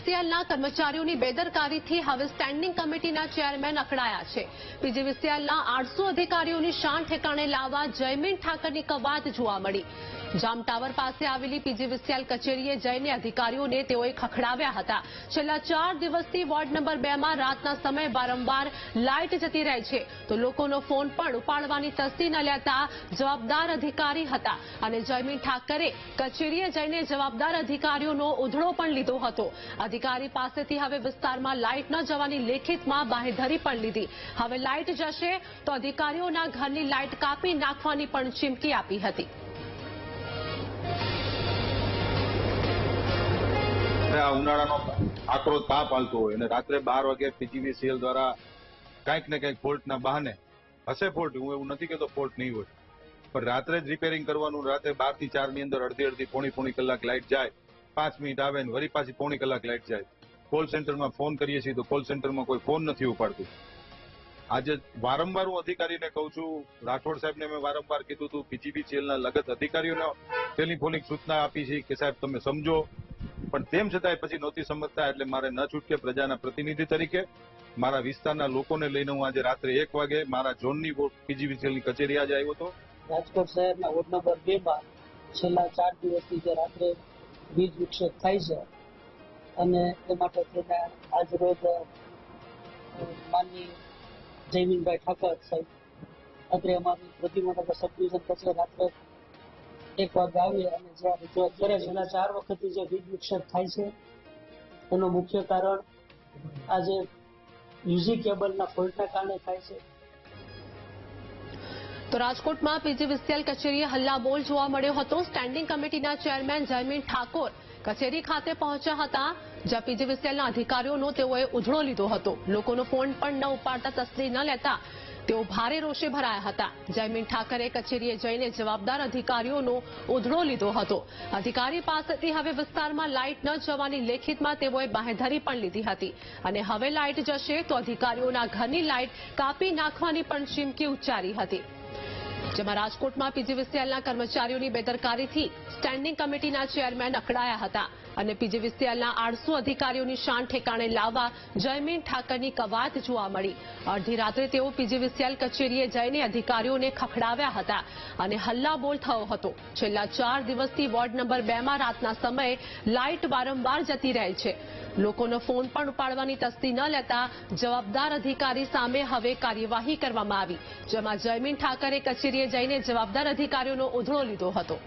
પીજીવીસીએલના કર્મચારીઓની બેદરકારીથી હવે સ્ટેન્ડિંગ કમિટીના ચેરમેન અકળાયા છે. પીજીવીસીએલના આઠસો અધિકારીઓની શાન ઠેકાણે લાવવા જયમીન ઠાકરની કવાત જોવા મળી. જામ પાસે આવેલી પીજીવીસીએલ કચેરીએ જઈને અધિકારીઓને તેઓએ ખખડાવ્યા હતા. છેલ્લા ચાર દિવસથી વોર્ડ નંબર બેમાં રાતના સમયે વારંવાર લાઇટ જતી રહે છે. તો લોકોનો ફોન પણ ઉપાડવાની તસ્દી ન લેતા જવાબદાર અધિકારી હતા અને જયમીન ઠાકરે કચેરીએ જઈને જવાબદાર અધિકારીઓનો ઉધડો પણ લીધો હતો. અધિકારી પાસેથી હવે વિસ્તારમાં લાઇટ ન જવાની લેખિતમાં બાંહેધરી પણ લીધી. હવે લાઇટ જશે તો અધિકારીઓના ઘરની લાઇટ કાપી નાખવાની પણ ચીમકી આપી હતી. આ ઉનાળાનો આકરો તાપ હાલતો હોય અને રાત્રે બાર વાગે પીજીવીસીએલ દ્વારા કંઈક ને કંઈક ફોલ્ટના બહાને હશે ફોલ્ટ, હું એવું નથી કહેતો ફોલ્ટ નહીં હોય. પણ રાત્રે જ રિપેરિંગ કરવાનું, રાત્રે બારથી ચારની અંદર અડધી અડધી પોણી પોણી કલાક લાઇટ જાય પાંચ મિનિટ આવે ને વળી પાછી પોણી કલાક લાઈટ જાય. કોલ સેન્ટરમાં ફોન કરીએ છીએ તો કોલ સેન્ટરમાં કોઈ ફોન નથી ઉપાડતું. આજે વારંવાર હું અધિકારીને કહું છું, રાઠોડ સાહેબને મેં વારંવાર કીધું હતું પીજીવીસીએલના લગત અધિકારીઓને ટેલિફોનિક સૂચના આપી છે કે સાહેબ તમે સમજો. પણ તેમ છતાંય પછી નહોતી સમજતા એટલે મારે ન છૂટકે પ્રજાના પ્રતિનિધિ તરીકે મારા વિસ્તારના લોકોને લઈને હું આજે રાત્રે એક વાગે મારા ઝોનની પીજીવીસીએલની કચેરી આજે આવ્યો હતો. રાજકોટ શહેરના વોર્ડ નંબર બે માં છેલ્લા ચાર દિવસથી જે રાત્રે વીજ વિક્ષેપ થાય છે. અને એ માટે થઈને આજરોજ માનની જયમીનભાઈ ઠાકર સાહેબ, અત્રે અમારી પ્રતિમાનગર સબડિવિઝન કચેરી રાત્રે એક વાગે આવી અને જે રજૂઆત કરે છે, એના ચાર વખતથી જે વીજ વિક્ષેપ થાય છે, એનું મુખ્ય કારણ આજે યુઝી કેબલના ફોલ્ટના કારણે થાય છે. તો રાજકોટમાં પીજીવીસીએલ કચેરીએ હલ્લાબોલ જોવા મળ્યો હતો. સ્ટેન્ડિંગ કમિટીના ચેરમેન જયમીન ઠાકોર કચેરી ખાતે પહોંચ્યા હતા, જ્યાં પીજીવીસીએલના અધિકારીઓનો તેઓએ ઉજળો લીધો હતો. લોકોનો ફોન પણ ન ઉપાડતા તસ્દી ન લેતા તેઓ ભારે રોષે ભરાયા હતા. જયમીન ઠાકરે કચેરીએ જઈને જવાબદાર અધિકારીઓનો ઉધડો લીધો હતો. અધિકારી પાસેથી હવે વિસ્તારમાં લાઇટ ન જવાની લેખિતમાં તેઓએ બાહેધરી પણ લીધી હતી. અને હવે લાઇટ જશે તો અધિકારીઓના ઘરની લાઇટ કાપી નાખવાની પણ ચીમકી ઉચ્ચારી હતી. જેમાં રાજકોટમાં પીજીવીસીએલના કર્મચારીઓની બેદરકારીથી સ્ટેન્ડિંગ કમિટીના ચેરમેન અકળાયા હતા અને પીજીવીસીએલના આઠસો અધિકારીઓની શાન ઠેકાણે લાવવા જયમીન ઠાકરની કવાત જોવા મળી. અડધી રાત્રે તેઓ પીજીવીસીએલ કચેરીએ જઈને અધિકારીઓને ખખડાવ્યા હતા અને હલ્લાબોલ થયો હતો. છેલ્લા ચાર દિવસથી વોર્ડ નંબર બે માં રાતના સમયે લાઇટ વારંવાર જતી રહે છે. લોકોનો ફોન પણ ઉપાડવાની તસ્દી ન લેતા જવાબદાર અધિકારી સામે હવે કાર્યવાહી કરવામાં આવી. જેમાં જયમીન ઠાકરે કચેરીએ જઈને જવાબદાર અધિકારીઓનો ઉધડો લીધો હતો.